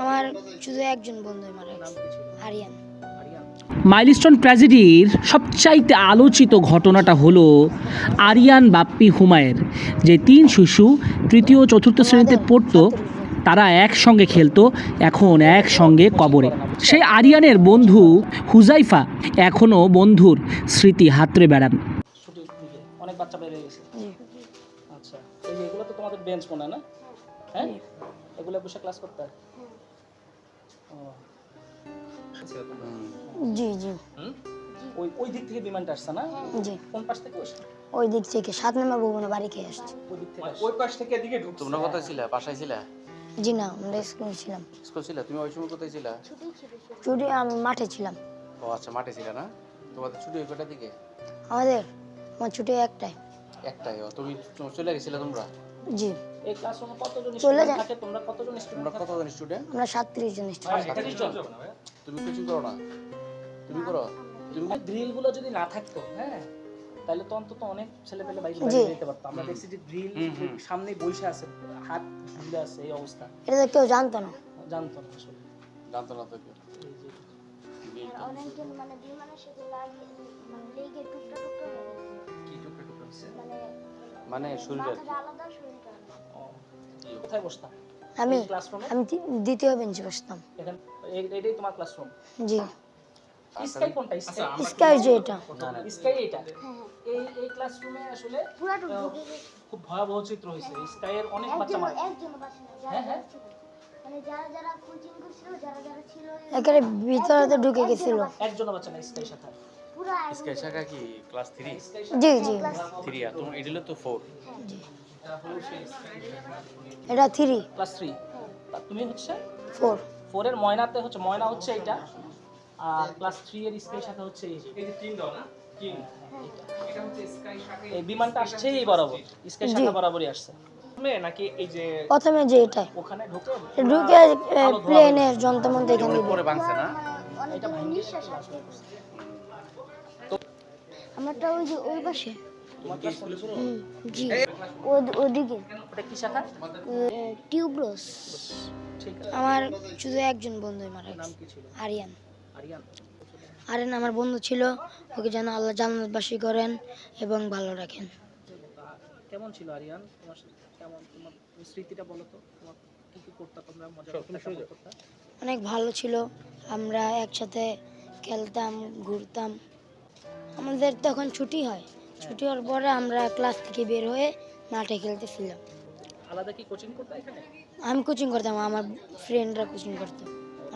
আমার শুধু একজন বন্ধু মারা গেছে মাইলস্টোন ট্র্যাজেডির সবচাইতে আলোচিত ঘটনাটা হলো আরিয়ান বাপ্পি হুমায়ের যে তিন শিশু তৃতীয় চতুর্থ শ্রেণীতে পড়তো তারা একসঙ্গে খেলতো এখন একসঙ্গে কবরে। সেই আরিয়ানের বন্ধু হুজাইফা এখনও বন্ধুর স্মৃতি হাতড়ে বেড়ান। অনেক বাচ্চা বেড়ে গেছে? আচ্ছা এই যে এগুলো তো তোমাদের বেঞ্চ মনে না? হ্যাঁ? এগুলো বসে ক্লাস করতে হয়। জি জি। ওই ওই দিক থেকে বিমানটা আসছে না? জি। কোন পাশ থেকে ওই ওই দিক থেকে সাত নম্বর ভবনে বাড়ি খেয়ে আসছে। ওই দিক থেকে ওই পাশ থেকে এদিকে ঢুকছে। তোমরা কোথায় ছিলা? বাসায় ছিলা? জি না আমরা স্কুলে ছিলাম। স্কুল ছিলা? তুমি ওই সময় কোথায় ছিলা? ছুটি আমি মাঠে ছিলাম। ও আচ্ছা মাঠে ছিলা না? তোমাদের ছুটি ওই কটার দিকে? আমাদের আমার ছুটি একটাই একটাই ও তুমি চলে গেছিলে তোমরা? জি। এই ক্লাসরুমে কতজন স্টুডেন্ট থাকে? তোমরা কতজন স্টুডেন্ট তোমরা কতজন স্টুডেন্ট আমরা সাতত্রিশ জন স্টুডেন্ট তুমি কোচিং করো না। তুমি করো। তুমি ড্রিলগুলো যদি না থাকতো হ্যাঁ তাহলে তো অন্তত অনেক ছেলে পেলে বাইরে জি। যেতে পারতো। আমরা দেখছি যে ড্রিল সামনে বসে আছে হাত ঝুলে আছে এই অবস্থা। এটা কেউ জানতো না। জানতো না আসলে। জানতো না তো কেউ। অনেকজন মানে সাথে লাগিয়ে মানে লেগে টুকটা টুকটা হয়ে মানে মানে আর কি। আলাদা ও, কোথায় বসতাম? আমি ক্লাসরুমে আমি দ্বিতীয় বেঞ্চে বসতাম। এখানে এটাই তোমার ক্লাসরুম জি। স্কাই কোনটা? স্কাই স্কাই যে এটা। স্কাই এটা এই এই ক্লাসরুমে আসলে পুরাটুকু ঢুকে খুব ভয়াবহ চিত্র হয়েছে। স্কাইয়ের অনেক বাচ্চা মারা একজন হ্যাঁ, হ্যাঁ। মানে যারা যারা কোচিং করছিল যারা যারা ছিল একেবারে ভিতরে ঢুকে গেছিল। একজনও বাচ্চা না স্কাই সাথে। পুরা স্কাই শাখা কি? ক্লাস থ্রি জি জি। থ্রি আর তোমার তো ফোর এটা থ্রি ক্লাস থ্রি তুমি হচ্ছে? ফোর ফোরের ময়নাতে হচ্ছে ময়না হচ্ছে এটা আর ক্লাস থ্রি এর স্কাই সাথে হচ্ছে এই যে। এই দাও না? কিং এটা হচ্ছে স্কাই শাখা এই বিমানটা আসছে এই বরাবর। স্কাই শাখা বরাবরই আসছে। নাকি এই যে প্রথমে যে এটাই। ওখানে ঢুকে ঢুকে প্লেনের যন্ত্রমন্ত্র এখানে দিবে পরে ভাঙছে না? এটা ভাঙিয়ে আমারটা ওই যে ওই পাশে। জি। ওদিকে। ওটা কি শাখা? টিউবরোস। আমার শুধু একজন বন্ধু মারা গেছে। ছিল? আরিয়ান। আরিয়ান? আরিয়ান আমার বন্ধু ছিল। ওকে যেন আল্লাহ জান্নাতবাসী করেন এবং ভালো রাখেন। কেমন ছিল আরিয়ান? তোমার কেমন? তোমার স্মৃতিটা বলো তো। তোমার কি কি করতে তোমরা? মজা করতে? অনেক ভালো ছিল। আমরা একসাথে খেলতাম ঘুরতাম। আমাদের তখন ছুটি হয়। ছুটি হওয়ার পরে আমরা ক্লাস থেকে বের হয়ে মাঠে খেলতেছিলাম। আলাদা কি কোচিং করতে এখানে? আমি কোচিং করতাম আমার ফ্রেন্ডরা কোচিং করতো।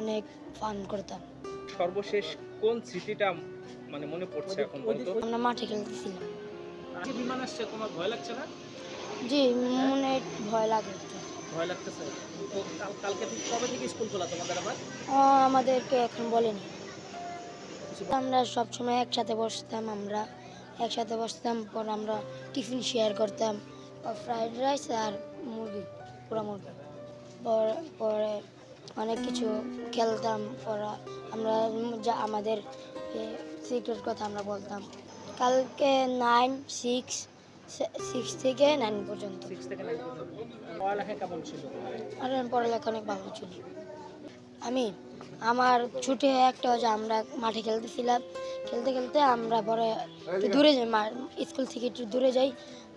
অনেক ফান করতাম। সর্বশেষ কোন স্মৃতিটা মানে মনে পড়ছে এখন বলতো আমরা মাঠে খেলতেছিলাম। আজকে বিমান আসছে তোমার ভয় লাগছে না? জি মনে ভয় লাগে ভয় লাগতেছে। তো কাল কালকে থেকে কবে থেকে স্কুল খোলা তোমাদের আবার? ও আমাদেরকে এখন বলেনি। আমরা সবসময় একসাথে বসতাম আমরা একসাথে বসতাম পর আমরা টিফিন শেয়ার করতাম। ফ্রাইড রাইস আর মুরগি পুরো মুরগি। পর- পরে অনেক কিছু খেলতাম পর আমরা যা আমাদের সিক্রেট কথা আমরা বলতাম। কালকে নাইন সিক্স সিক্স থেকে নাইন পর্যন্ত। আর পড়ালেখা অনেক ভালো ছিল। আমি আমার ছুটি একটা যে আমরা মাঠে খেলতেছিলাম। খেলতে খেলতে আমরা পরে দূরে যাই স্কুল থেকে একটু দূরে যাই।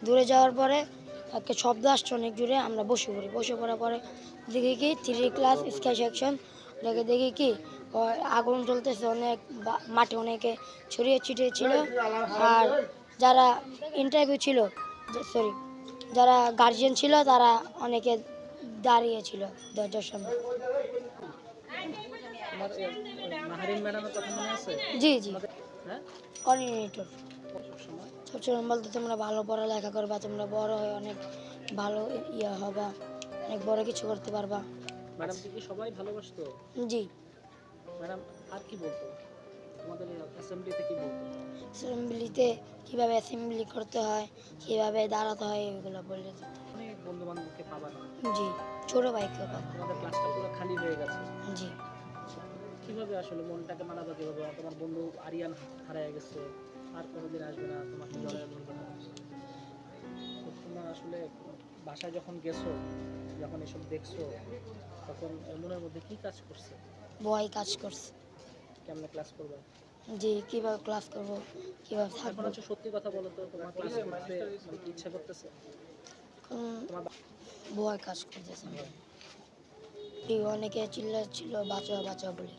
দূরে যাওয়ার পরে একটা শব্দ আসছে অনেক জোরে আমরা বসে পড়ি। বসে পড়ার পরে দেখি কি থ্রি ক্লাস স্কাই সেকশন ওটাকে দেখি কি আগুন চলতেছে অনেক বা- মাঠে অনেকে ছড়িয়ে ছিটিয়ে ছিল। আর যারা ইন্টারভিউ ছিল সরি যারা গার্জিয়ান ছিল তারা অনেকে দাঁড়িয়ে ছিল দরজার সামনে। তোমার মাহারিন ম্যাডামের কথা মনে আছে? জি জি। হ্যাঁ? কোঅর্ডিনেটর সবসময়? বলতো তোমরা ভালো পড়ালেখা করবা তোমরা বড় হয়ে অনেক ভালো ইয়ে হবা অনেক বড় কিছু করতে পারবা। ম্যাডাম কি সবাই ভালোবাসতো? জি। ম্যাডাম আর কি বলতো? তোমাদের অ্যাসেম্বলিতে কি বলতো? অ্যাসেম্বলিতে কীভাবে অ্যাসেম্বলি করতে হয় কীভাবে দাঁড়াতে হয় এগুলো বলে দিত। অনেক বন্ধু বান্ধবকে পাবা না? জি ছোটো পাবো। ক্লাসটা পুরো খালি হয়ে গেছে? জি। কীভাবে আসলে মনটাকে মানাবে কীভাবে? তোমার বন্ধু আরিয়ান হারায় গেছে আর কোনোদিন আসবে না তোমাকে জড়ায় ধরবে না? তোমরা আসলে বাসায় যখন গেছো যখন এসব দেখছ তখন মনের মধ্যে কি কাজ করছে? ভয় কাজ করছে। কেমনে ক্লাস করবে? যে কীভাবে ক্লাস করব কীভাবে এখন থাকব হচ্ছে সত্যি কথা বলো তো তোমার ক্লাস করতে মানে কি ইচ্ছা করতেছে? তোমার ভয় কাজ করতেছে এই অনেকে চিল্লাচ্ছিল বাঁচাও বাঁচাও বলে।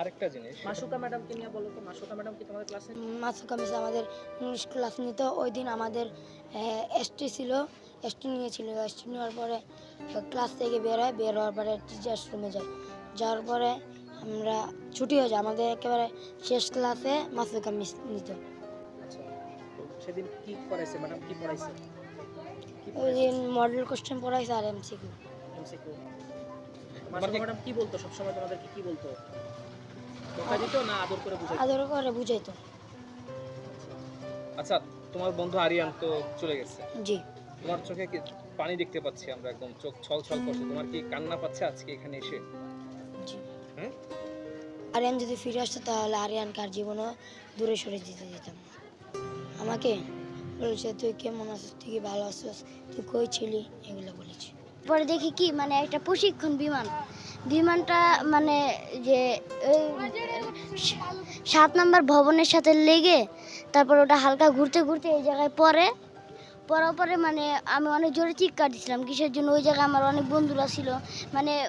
আরেকটা জিনিস। মাসুকা ম্যাডামকে নিয়ে বলো তো মাসুকা ম্যাডাম কি তোমাদের ক্লাসে মাসুকা মিস আমাদের ইংলিশ ক্লাস নিত। ওই দিন আমাদের এসটি ছিল এসটি নিয়েছিল এসটি নেওয়ার পরে ক্লাস থেকে বের হয় বের হওয়ার পরে টিচার্স রুমে যায়। যাওয়ার পরে আমরা ছুটি হয়ে যায়। আমাদের একেবারে শেষ ক্লাসে মাসুকা মিস নিত। আচ্ছা সেদিন কি করাইছে ম্যাডাম কি পড়াইছে? ওই দিন মডেল কোশ্চেন পড়াইছে আর এমসিকিউ এমসিকিউ ম্যাডাম কি বলতো? সবসময় তোমাদেরকে কি বলতো? আদর করে বুঝাইতো? আদর করে বুঝাইতো। আচ্ছা তোমার বন্ধু আরিয়ান তো চলে গেছে। জি। তোমার চোখে কি পানি দেখতে পাচ্ছি আমরা একদম চোখ ছল ছল করছে। তোমার কি কান্না পাচ্ছে আজকে এখানে এসে? জি। হ্যাঁ? আরিয়ান যদি ফিরে আসতো তাহলে আরিয়ানকে আর জীবনও দূরে সরে যেতে দিতাম। না। আমাকে বলেছে তুই কেমন আছিস? তুই কি ভালো আছিস? তুই কই ছিলি? এগুলো বলেছি। পরে দেখি কি মানে একটা প্রশিক্ষণ বিমান। বিমানটা মানে যে ওই সাত নম্বর ভবনের সাথে লেগে তারপর ওটা হালকা ঘুরতে ঘুরতে এই জায়গায় পরে পরার পরে মানে আমি অনেক জোরে চিৎকার দিছিলাম কিসের জন্য? ওই জায়গায় আমার অনেক বন্ধুরা ছিল। মানে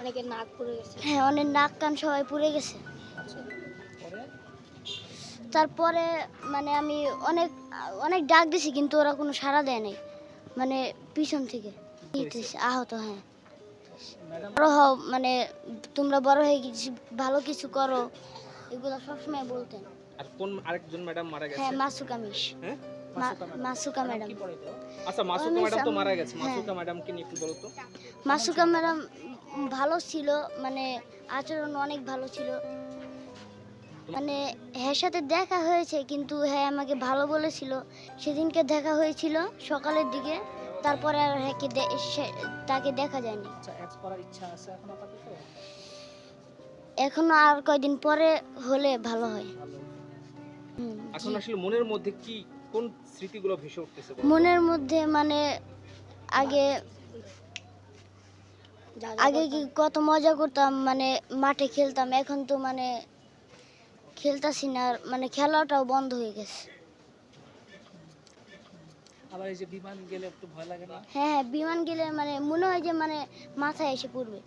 অনেকে নাক পড়ে গেছে। হ্যাঁ অনেক নাক কান সবাই পুড়ে গেছে। তারপরে মানে আমি অনেক অনেক ডাক দিছি কিন্তু ওরা কোনো সাড়া দেয় নাই। মানে পিছন থেকে। আহত হ্যাঁ। বড় হও মানে তোমরা বড় হয়ে কিছু ভালো কিছু করো এগুলো সবসময় বলতেন। আর কোন আরেকজন ম্যাডাম মারা গেছে? হ্যাঁ মাসুকা মিস হ্যাঁ? মাসুকা ম্যাডাম। আচ্ছা মাসুকা ম্যাডাম তো মারা গেছে। হ্যাঁ। মাসুকা ম্যাডামকে নিয়ে একটু বলো তো। মাসুকা ম্যাডাম ভালো ছিল মানে আচরণ অনেক ভালো ছিল। মানে হ্যাঁ সাথে দেখা হয়েছে কিন্তু হ্যাঁ আমাকে ভালো বলেছিল। সেদিনকে দেখা হয়েছিল সকালের দিকে। তারপরে আর হ্যাঁকে দে- সে- তাকে দেখা যায়নি। আচ্ছা এখন আর কয়দিন পরে হলে ভালো হয়। এখন আসলে মনের মধ্যে কি কোন স্মৃতিগুলো ভেসে উঠতেছে মনের মধ্যে মানে আগে আগে কি কত মজা করতাম মানে মাঠে খেলতাম এখন তো মানে খেলতাছি না মানে খেলাটাও বন্ধ হয়ে গেছে। আবার এই যে বিমান গেলে একটু ভয় লাগে না? হ্যাঁ হ্যাঁ বিমান গেলে মানে মনে হয় যে মানে মাথায় এসে পড়বে।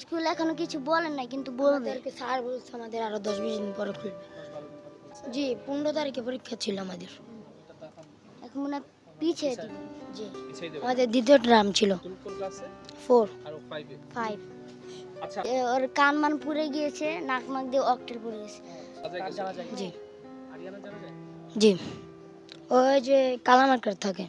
স্কুল এখনও কিছু বলেন না কিন্তু বলবে। স্যার বলছে আমাদের আরও দশ বিশ দিন পরে খুলবে। জি পনেরো তারিখে পরীক্ষা ছিল আমাদের। এখন মনে হয় পিছিয়ে দিবে। জি আমাদের দ্বিতীয় ট্রাম ছিল। কোন ক্লাসে ফোর আর ফাইভে আচ্ছা। ওর কান মান পুড়ে গিয়েছে নাক মাক দিয়ে অক্টেল পড়ে গেছে। যায়? জি। আরিয়ানা জানা যায়? জি। ওই যে কালামার্কার থাকে।